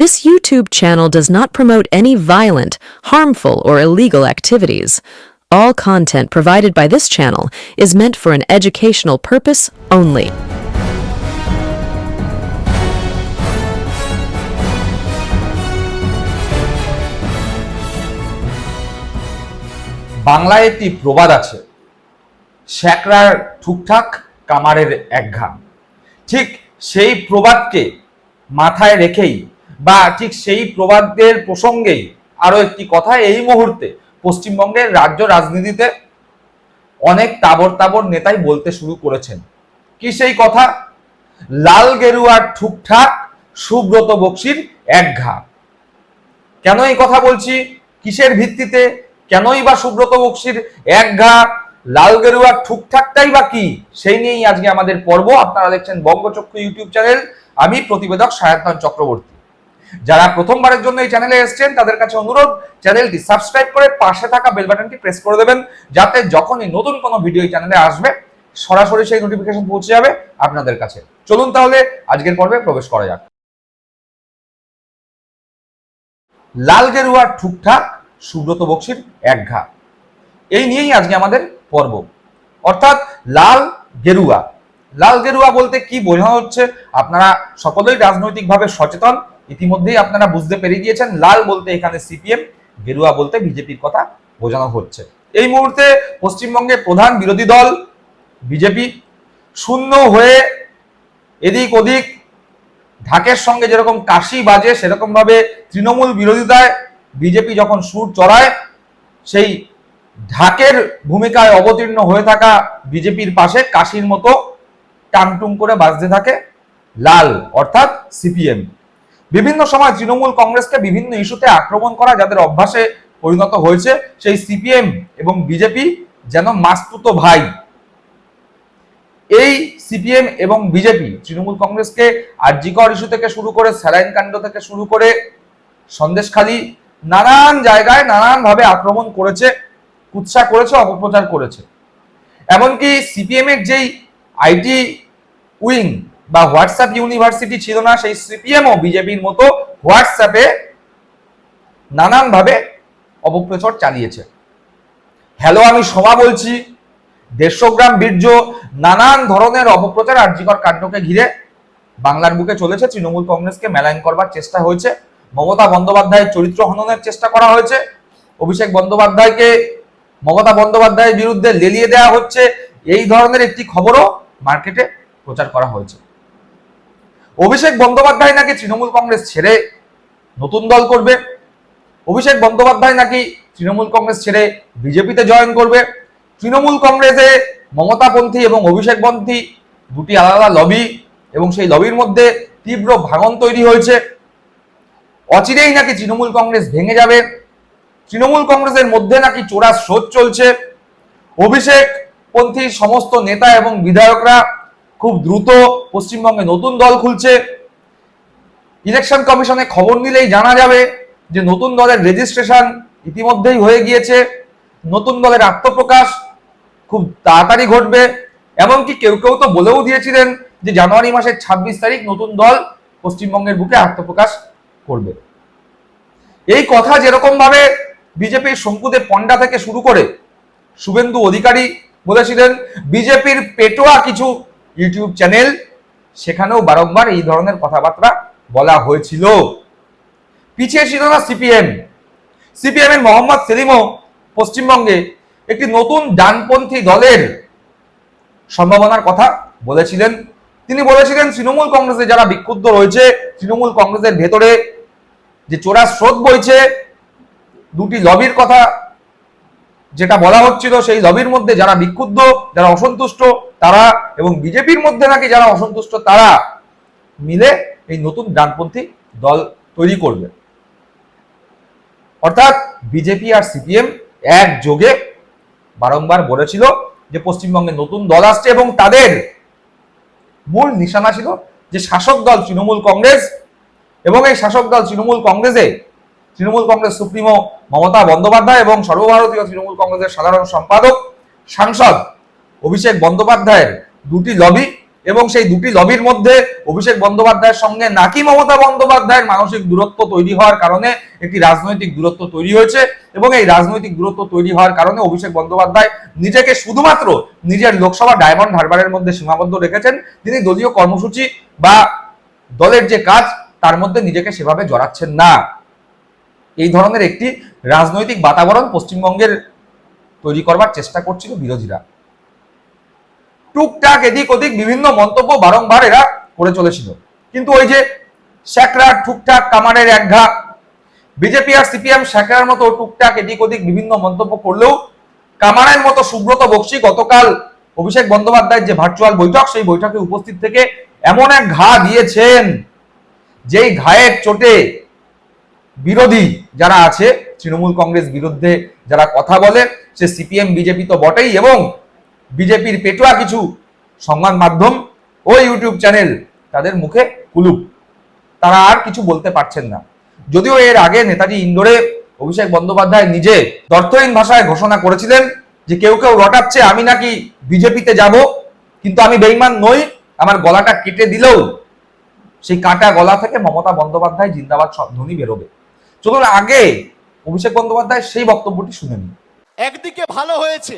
This YouTube channel does not promote any violent, harmful, or illegal activities. All content provided by this channel is meant for an educational purpose only. বাংলায় একটি প্রবাদ আছে শ্যাকরার ঠুকঠাক কামারের একঘা ঠিক সেই প্রবাদকে মাথায় রেখেই বা ঠিক সেই প্রবাদদের প্রসঙ্গেই আরও একটি কথা এই মুহূর্তে পশ্চিমবঙ্গের রাজ্য রাজনীতিতে অনেক তাবর তাবর নেতাই বলতে শুরু করেছেন। কি সেই কথা? লাল গেরুয়ার ঠুকঠাক সুব্রত বক্সির এক ঘা। কেন এই কথা বলছি? কিসের ভিত্তিতে? কেনই বা সুব্রত বক্সির এক ঘা? লাল গেরুয়ার ঠুকঠাকটাই বা কি? সেই নিয়েই আজকে আমাদের পর্ব। আপনারা দেখছেন বঙ্গচক্ষু ইউটিউব চ্যানেল। আমি প্রতিবেদক সায়ন্তন চক্রবর্তী। যারা প্রথমবারের জন্য এই চ্যানেলে এসেছেন, তাদের কাছে অনুরোধ চ্যানেলটি সাবস্ক্রাইব করে পাশে থাকা বেল বাটনটি প্রেস করে দেবেন, যাতে যখনই নতুন কোনো ভিডিও এই চ্যানেলে আসবে, সরাসরি সেই নোটিফিকেশন পৌঁছে যাবে আপনাদের কাছে। চলুন তাহলে আজকের পর্বে প্রবেশ করা যাক। লাল গেরুয়ার ঠুকঠাক, সুব্রত বক্সির এক ঘা। এই নিয়েই আজকে আমাদের পর্ব। অর্থাৎ লাল গেরুয়া। লাল গেরুয়া বলতে কি বোঝানো হচ্ছে? আপনারা সকলেই রাজনৈতিকভাবে সচেতন। ইতিমধ্যেই আপনারা বুঝতে পেরে গিয়েছেন, লাল বলতে এখানে সিপিএম, গেরুয়া বলতে বিজেপির কথা বোঝানো হচ্ছে। এই মুহূর্তে পশ্চিমবঙ্গের প্রধান বিরোধী দল, বিজেপি, শূন্য হয়ে এদিক ওদিক ঢাকের সঙ্গে যেরকম কাশি বাজে সেরকম ভাবে তৃণমূল বিরোধিতায় বিজেপি যখন সুর চড়ায়, সেই ঢাকের ভূমিকায় অবতীর্ণ হয়ে থাকা বিজেপির পাশে কাশির মতো টাংটুং করে বাজতে থাকে লাল, অর্থাৎ সিপিএম। বিভিন্ন সময় তৃণমূল কংগ্রেসকে বিভিন্ন ইস্যুতে আক্রমণ করা যাদের অভ্যাসে পরিণত হয়েছে, সেই সিপিএম এবং বিজেপি যেন মাস্তুতো ভাই। এই সিপিএম এবং বিজেপি তৃণমূল কংগ্রেসকে আরজিকর ইস্যু থেকে শুরু করে স্যালাইন কাণ্ড থেকে শুরু করে সন্দেশখালী নানান জায়গায় নানান ভাবে আক্রমণ করেছে, কুৎসা করেছে, অপপ্রচার করেছে। এমনকি সিপিএম এর যেই আইটি উইং বা হোয়াটসঅ্যাপ ইউনিভার্সিটি ছিল না, সেই সিপিএম ও বিজেপির মতো হোয়াটসঅ্যাপে নানানভাবে অপপ্রচার চালিয়েছে। হ্যালো, আমি সোমা বলছি। দেড়শো গ্রাম বীর্য, নানান ধরনের অপপ্রচার আর্যিকর কাণ্ডকে ঘিরে বাংলার বুকে চলেছে। তৃণমূল কংগ্রেসকে মেলায়ন করবার চেষ্টা হয়েছে। মমতা বন্দ্যোপাধ্যায়ের চরিত্র হননের চেষ্টা করা হয়েছে। অভিষেক বন্দ্যোপাধ্যায়কে, মমতা বন্দ্যোপাধ্যায়ের বিরুদ্ধে লেলিয়ে দেওয়া হচ্ছে। এই ধরনের একটি খবরও মার্কেটে প্রচার করা হয়েছে। অভিষেক বন্দ্যোপাধ্যায় নাকি তৃণমূল কংগ্রেস ছেড়ে নতুন দল করবে? অভিষেক বন্দ্যোপাধ্যায় নাকি তৃণমূল কংগ্রেস ছেড়ে বিজেপিতে জয়েন করবে? তৃণমূল কংগ্রেসে মমতাপন্থী এবং অভিষেকপন্থী দুটি আলাদা লবি এবং সেই লবির মধ্যে তীব্র ভাঙন তৈরি হয়েছে। অচিরেই নাকি তৃণমূল কংগ্রেস ভেঙে যাবে? তৃণমূল কংগ্রেসের মধ্যে নাকি চোরা স্রোত চলছে? অভিষেক পন্থী সমস্ত নেতা এবং বিধায়করা খুব দ্রুত পশ্চিমবঙ্গে নতুন দল খুলছে। ইলেকশন কমিশনে খবর নিলেই জানা যাবে যে নতুন দলের রেজিস্ট্রেশন ইতিমধ্যেই হয়ে গিয়েছে। নতুন দলের আত্মপ্রকাশ খুব তাড়াতাড়ি ঘটবে। এমনকি কেউ কেউ তো বলেও দিয়েছিলেন যে জানুয়ারি মাসের ছাব্বিশ তারিখ নতুন দল পশ্চিমবঙ্গের বুকে আত্মপ্রকাশ করবে। এই কথা যেরকম ভাবে বিজেপির শঙ্কুদেব পণ্ডা থেকে শুরু করে শুভেন্দু অধিকারী বলেছিলেন, বিজেপির পেটোয়া কিছু ইউটিউব চ্যানেল, সেখানেও বারংবার এই ধরনের কথাবার্তা বলা হয়েছিল। পিছিয়ে ছিল না সিপিএম। সিপিএম এর মোহাম্মদ সেলিমও পশ্চিমবঙ্গে একটি নতুন ডানপন্থী দলের সম্ভাবনার কথা বলেছিলেন। তিনি বলেছিলেন, তৃণমূল কংগ্রেসে যারা বিক্ষুব্ধ রয়েছে, তৃণমূল কংগ্রেসের ভেতরে যে চোরা স্রোত বইছে, দুটি লবির কথা যেটা বলা হচ্ছিল, সেই লবির মধ্যে যারা বিক্ষুব্ধ, যারা অসন্তুষ্ট তারা এবং বিজেপির মধ্যে নাকি যারা অসন্তুষ্ট, তারা মিলে এই নতুন ডানপন্থী দল তৈরি করবে। অর্থাৎ বিজেপি আর সিপিএম একযোগে বারংবার বলেছিল যে পশ্চিমবঙ্গে নতুন দল আসছে এবং তাদের মূল নিশানা ছিল যে শাসক দল তৃণমূল কংগ্রেস এবং এই শাসক দল তৃণমূল কংগ্রেসে তৃণমূল কংগ্রেস সুপ্রিমো মমতা বন্দ্যোপাধ্যায় এবং সর্বভারতীয় তৃণমূল কংগ্রেসের সাধারণ সম্পাদক, সাংসদ অভিষেক বন্দ্যোপাধ্যায়ের দুটি লবি এবং সেই দুটি লবির মধ্যে অভিষেক বন্দ্যোপাধ্যায়ের সঙ্গে নাকি মমতা বন্দ্যোপাধ্যায়ের মানসিক দূরত্ব তৈরি হওয়ার কারণে একটি রাজনৈতিক দূরত্ব তৈরি হয়েছে এবং এই রাজনৈতিক দূরত্ব তৈরি হওয়ার কারণে অভিষেক বন্দ্যোপাধ্যায় নিজেকে শুধুমাত্র নিজের লোকসভা ডায়মন্ড হারবারের মধ্যে সীমাবদ্ধ রেখেছেন। তিনি দলীয় কর্মসূচি বা দলের যে কাজ, তার মধ্যে নিজেকে সেভাবে জড়াচ্ছেন না। এই ধরনের একটি রাজনৈতিক বাতাবরণ পশ্চিমবঙ্গের তৈরি করবার চেষ্টা করছিল বিরোধীরা। টুকটাক এদিক ওদিক বিভিন্ন মন্তব্য বারংবার এরা করে চলেছিল। কিন্তু ওই যে স্যাকরা টুকটাক কামারের একঘা বিজেপি আর সিপিএম স্যাকরার মতো টুকটাক এদিক ওদিক বিভিন্ন মন্তব্য করলেও কামানের মতো সুব্রত বক্সি গতকাল অভিষেক বন্দ্যোপাধ্যায়ের যে ভার্চুয়াল বৈঠক, সেই বৈঠকে উপস্থিত থেকে এমন এক ঘা দিয়েছেন, যেই ঘায়ের চোটে বিরোধী যারা আছে, তৃণমূল কংগ্রেস বিরুদ্ধে যারা কথা বলে, সে সিপিএম বিজেপি তো বটেই এবং বিজেপির পেটুয়া কিছু সংবাদ মাধ্যম ও ইউটিউব চ্যানেল তাদের মুখে কুলুপ। তারা আর কিছু বলতে পারছেন না। যদিও এর আগে নেতাজি ইন্দোরে অভিষেক বন্দ্যোপাধ্যায় নিজে দর্থহীন ভাষায় ঘোষণা করেছিলেন যে কেউ কেউ রটাচ্ছে, আমি নাকি বিজেপিতে যাব, কিন্তু আমি বেইমান নই, আমার গলাটা কেটে দিলেও সেই কাটা গলা থেকে মমতা বন্দ্যোপাধ্যায় জিন্দাবাদ ধ্বনি বেরোবে। চলুন আগে অভিষেক বন্দ্যোপাধ্যায় সেই বক্তব্যটি শুনে নিন একদিকে ভালো হয়েছে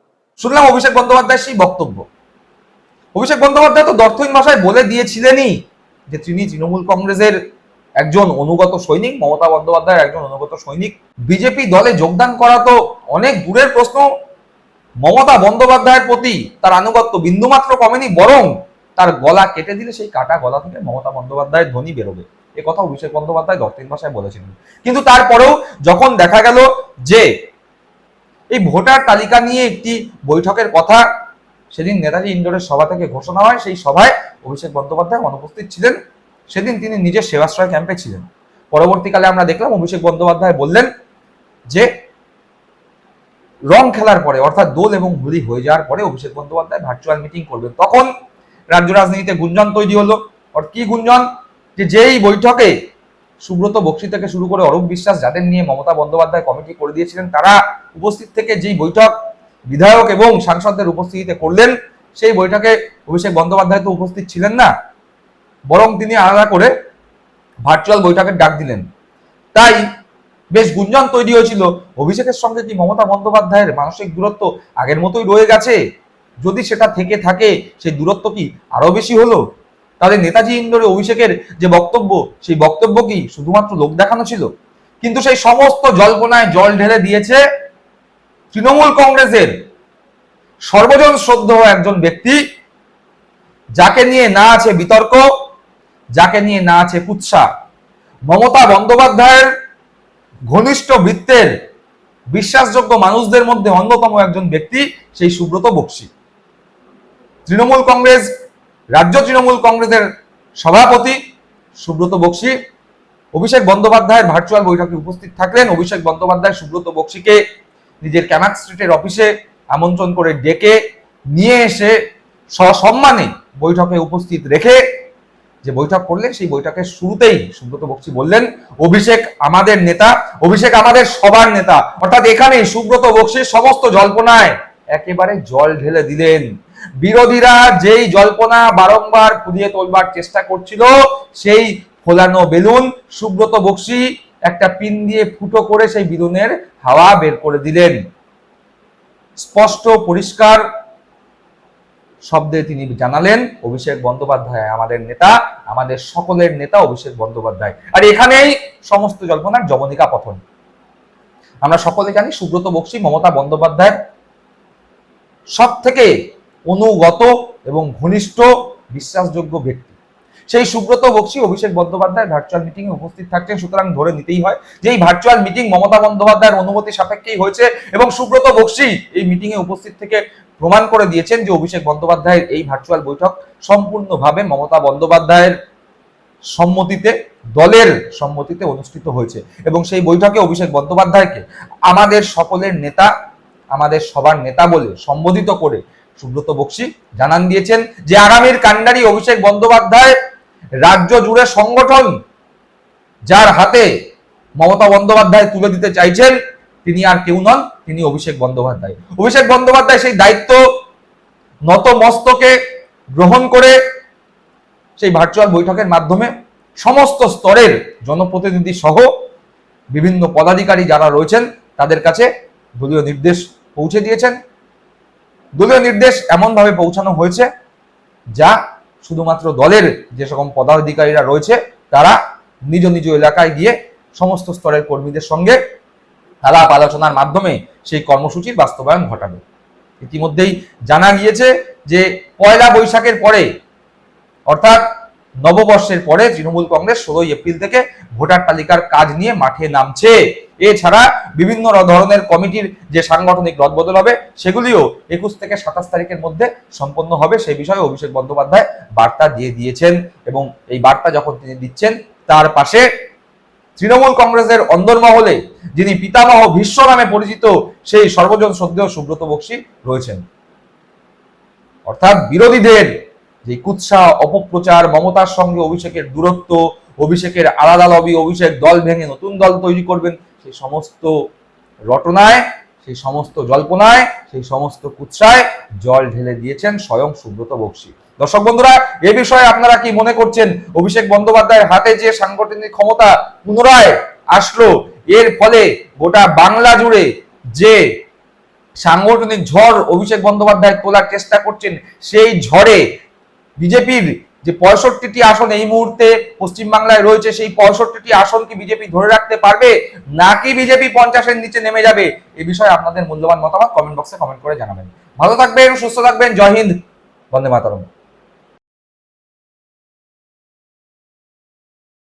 শুনলাম অভিষেক বন্দ্যোপাধ্যায়ের সেই বক্তব্য। অভিষেক বন্দ্যোপাধ্যায় তো দর্থহীন ভাষায় বলে দিয়েছিলেনই যে তিনি তৃণমূল কংগ্রেসের একজন অনুগত সৈনিক, মমতা বন্দ্যোপাধ্যায়ের একজন অনুগত সৈনিক। বিজেপি দলে যোগদান করা তো অনেক দূরের প্রশ্ন। মমতা বন্দ্যোপাধ্যায়ের প্রতি তার আনুগত্য বিন্দুমাত্র কমেনি, বরং তার গলা কেটে দিলে সেই কাটা গলা থেকে মমতা বন্দ্যোপাধ্যায়ের ধ্বনি বেরোবে। এ কথা অভিষেক বন্দ্যোপাধ্যায় দর্থহীন ভাষায় বলেছিলেন। কিন্তু তারপরেও যখন দেখা গেল যে এই ভোটার তালিকা নিয়ে একটি বৈঠকের কথা সেদিন নেতাজি ইন্ডোরের সভা থেকে ঘোষণা হয়। সেই সভায় অভিষেক বন্দ্যোপাধ্যায় অনুপস্থিত ছিলেন। সেদিন তিনি নিজের সেবাশ্রয় ক্যাম্পে ছিলেন। পরবর্তীকালে আমরা দেখলাম অভিষেক বন্দ্যোপাধ্যায় বললেন যে, রং খেলার পরে, অর্থাৎ দোল এবং হোলি হয়ে যাওয়ার পরে অভিষেক বন্দ্যোপাধ্যায় ভার্চুয়াল মিটিং করবেন। তখন রাজ্য রাজনীতিতে গুঞ্জন তৈরি হলো। আর কি গুঞ্জন? যে যেই বৈঠকে সুব্রত বক্সি থেকে শুরু করে অরূপ বিশ্বাস যাদের নিয়ে মমতা বন্দ্যোপাধ্যায় কমিটি করে দিয়েছিলেন, তারা উপস্থিত থেকে যেই বৈঠক বিধায়ক এবং সাংসদদের উপস্থিতিতে করলেন, সেই বৈঠকে অভিষেক বন্দ্যোপাধ্যায় তো উপস্থিত ছিলেন না, বরং তিনি আলাদা করে ভার্চুয়াল বৈঠকের ডাক দিলেন। তাই বেশ গুঞ্জন তৈরি হয়েছিল, অভিষেকের সঙ্গে কি মমতা বন্দ্যোপাধ্যায়ের মানসিক দূরত্ব আগের মতোই রয়ে গেছে? যদি সেটা থেকে থাকে, সেই দূরত্ব কি আরও বেশি হলো? তাহলে নেতাজি ইন্দোরে অভিষেকের যে বক্তব্য, সেই বক্তব্য কি শুধুমাত্র লোক দেখানো ছিল? কিন্তু সেই সমস্ত জল্পনায় জল ঢেলে দিয়েছে তৃণমূল কংগ্রেসের সর্বজন শ্রদ্ধেয় একজন ব্যক্তি, যাকে নিয়ে না আছে বিতর্ক, যাকে নিয়ে না আছে কুৎসা। মমতা বন্দ্যোপাধ্যায়ের ঘনিষ্ঠ বৃত্তের বিশ্বাসযোগ্য মানুষদের মধ্যে অন্যতম একজন ব্যক্তি সেই সুব্রত বক্সী। তৃণমূল কংগ্রেস, রাজ্য তৃণমূল কংগ্রেসের সভাপতি সুব্রত বক্সী। অভিষেক বন্দ্যোপাধ্যায়ের ভার্চুয়াল বৈঠকে উপস্থিত থাকলেন অভিষেক বন্দ্যোপাধ্যায় সুব্রত বক্সীকে নিজের ক্যামাক স্ট্রিটের অফিসে আমন্ত্রণ করে ডেকে নিয়ে এসে সসম্মানে বৈঠকে উপস্থিত রেখে যে বৈঠক করলেন, সেই বৈঠকের শুরুতেই সুব্রত বক্সী বললেন, অভিষেক আমাদের নেতা, অভিষেক আমাদের সবার নেতা। অর্থাৎ এখানে সুব্রত বক্সির সমস্ত জল্পনায় একেবারে জল ঢেলে দিলেন। বিরোধীরা যেই জল্পনা বারংবার ফুলিয়ে তোলবার চেষ্টা করছিল, সেই ফোলানো বেলুন সুব্রত বক্সি একটা পিন দিয়ে ফুটো করে সেই বেলুনের হাওয়া বের করে দিলেন। স্পষ্ট, পরিষ্কার শব্দে তিনি জানালেন, অভিষেক বন্দ্যোপাধ্যায় আমাদের নেতা, আমাদের সকলের নেতা অভিষেক বন্দ্যোপাধ্যায়। আর এখানেই সমস্ত জল্পনার জবনিকা পথন আমরা সকলে জানি সুব্রত বক্সী, মমতা বন্দ্যোপাধ্যায়ের সব থেকে অনুগত এবং ঘনিষ্ঠ, বিশ্বাসযোগ্য ব্যক্তি। সেই সুব্রত বক্সী, অভিষেক বন্দ্যোপাধ্যায় ভার্চুয়াল মিটিং এ উপস্থিত থাকছেন, সুতরাং ধরে নিতেই হয় যে এই ভার্চুয়াল মিটিং মমতা বন্দ্যোপাধ্যায়ের অনুমতি সাপেক্ষেই হয়েছে এবং সুব্রত বক্সী এই মিটিং এ উপস্থিত থেকে প্রমাণ করে দিয়েছেন যে অভিষেক বন্দ্যোপাধ্যায়ের এই ভার্চুয়াল বৈঠক সম্পূর্ণভাবে মমতা বন্দ্যোপাধ্যায়ের সম্মতিতে, দলের সম্মতিতে অনুষ্ঠিত হয়েছে। এবং সেই বৈঠকে অভিষেক বন্দ্যোপাধ্যায়কে আমাদের সকলের নেতা, আমাদের সবার নেতা বলে সম্বোধিত করে সুব্রত বক্সী জানান দিয়েছেন যে আগামীর কাণ্ডারি অভিষেক বন্দ্যোপাধ্যায় রাজ্য জুড়ে সংগঠন যার হাতে মমতা বন্দ্যোপাধ্যায় তুলে দিতে চাইছেন, তিনি আর কেউ নন, তিনি অভিষেক বন্দ্যোপাধ্যায়। অভিষেক বন্দ্যোপাধ্যায় সেই দায়িত্ব নত মস্তকে গ্রহণ করে সেই ভার্চুয়াল বৈঠকের মাধ্যমে সমস্ত স্তরের জনপ্রতিনিধি সহ বিভিন্ন পদাধিকারী যারা রয়েছেন, তাদের কাছে দলীয় নির্দেশ পৌঁছে দিয়েছেন। দলীয় নির্দেশ এমনভাবে পৌঁছানো হয়েছে যা শুধুমাত্র দলের যে সকম পদাধিকারীরা রয়েছে, তারা নিজ নিজ এলাকায় গিয়ে সমস্ত স্তরের কর্মীদের সঙ্গে আলাপ আলোচনার মাধ্যমে সেই কর্মসূচির বাস্তবায়ন ঘটাবে। ইতিমধ্যেই জানা গিয়েছে যে পয়লা বৈশাখের পরে, অর্থাৎ নববর্ষের পরে তৃণমূল কংগ্রেস ষোলোই এপ্রিল থেকে ভোটার তালিকার কাজ নিয়ে মাঠে নামছে। এছাড়া বিভিন্ন ধরনের কমিটির যে সাংগঠনিক রদবদল হবে, সেগুলিও একুশ থেকে সাতাশ তারিখের মধ্যে সম্পন্ন হবে। সেই বিষয়ে অভিষেক বন্দ্যোপাধ্যায় বার্তা দিয়ে দিয়েছেন এবং এই বার্তা যখন তিনি দিচ্ছেন, তার পাশে তৃণমূল কংগ্রেসের অন্দরমহলে যিনি পিতামহ ভীষ্ম নামে পরিচিত সেই সর্বজন শ্রদ্ধেয় সুব্রত বক্সী রয়েছেন। অর্থাৎ বিরোধীদের যে কুৎসা, অপপ্রচার, মমতার সঙ্গে অভিষেকের দূরত্ব, অভিষেকের আলাদা লবি, অভিষেক দল ভেঙে নতুন দল তৈরি করবেন সেই সমস্ত রটনায়, সেই সমস্ত জল্পনায়, সেই সমস্ত কুৎসায় জল ঢেলে দিয়েছেন স্বয়ং সুব্রত বক্সী। দর্শক বন্ধুরা, এ বিষয়ে আপনারা কি মনে করছেন? অভিষেক বন্দ্যোপাধ্যায়ের হাতে যে সাংগঠনিক ক্ষমতা পুনরায় আসলো, এর ফলে গোটা বাংলা জুড়ে যে সাংগঠনিক ঝড় অভিষেক বন্দ্যোপাধ্যায় তোলার চেষ্টা করছেন, সেই ঝড়ে বিজেপির যে পঁয়ষট্টিটি আসন এই মুহূর্তে পশ্চিমবাংলায় রয়েছে, সেই পঁয়ষট্টিটি আসন কি বিজেপি ধরে রাখতে পারবে? নাকি বিজেপি পঞ্চাশের নিচে নেমে যাবে? এ বিষয়ে আপনাদের মূল্যবান মতামত কমেন্ট বক্সে কমেন্ট করে জানাবেন। ভালো থাকবেন, সুস্থ থাকবেন, জয় হিন্দ, বন্দে মাতরম।